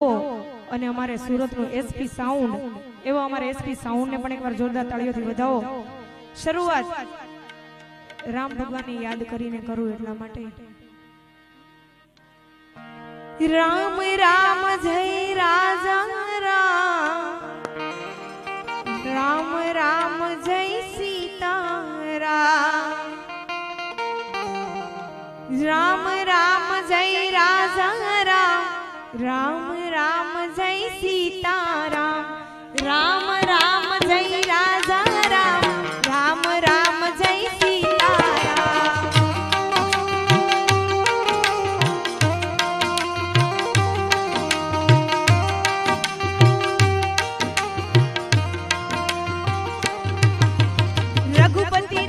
અને અમારે સુરતનું એસપી સાઉન્ડ એવો અમારે એસપી સાઉન્ડને પણ એકવાર જોરદાર તાળીઓથી વધાવો. શરૂઆત રામ ભગવાનને યાદ કરીને કરું એટલા માટે. રામ રામ, જય રાજા, રામ. રામ રામ, જય સીતારામ. રામ રામ, જય રાજા રામ રામ જય સીતારામ. રામ રામ જય રાજા રામ. રામ રામ જય સીતારામ. રઘુપતિ